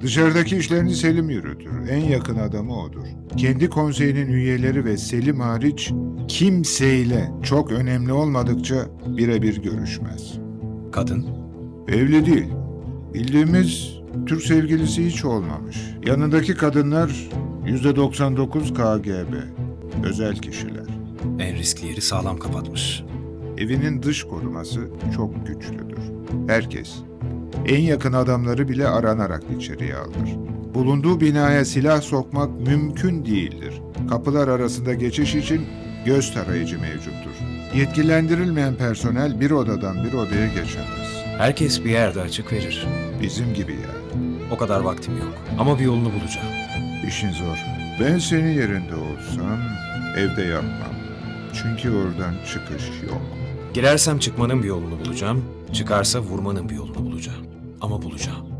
Dışarıdaki işlerini Selim yürütür. En yakın adamı odur. Kendi konseyinin üyeleri ve Selim hariç kimseyle çok önemli olmadıkça birebir görüşmez. Kadın? Evli değil. Bildiğimiz Türk sevgilisi hiç olmamış. Yanındaki kadınlar %99 KGB. Özel kişiler. En riskli yeri sağlam kapatmış. Evinin dış koruması çok güçlüdür. Herkes, en yakın adamları bile aranarak içeriye alır. Bulunduğu binaya silah sokmak mümkün değildir. Kapılar arasında geçiş için göz tarayıcı mevcuttur. Yetkilendirilmeyen personel bir odadan bir odaya geçemez. Herkes bir yerde açık verir. Bizim gibi yani. O kadar vaktim yok. Ama bir yolunu bulacağım. İşin zor. Ben senin yerinde olsam evde yapmam. Çünkü oradan çıkış yok. Girersem çıkmanın bir yolunu bulacağım. Çıkarsa vurmanın bir yolunu bulacağım. Ama bulacağım.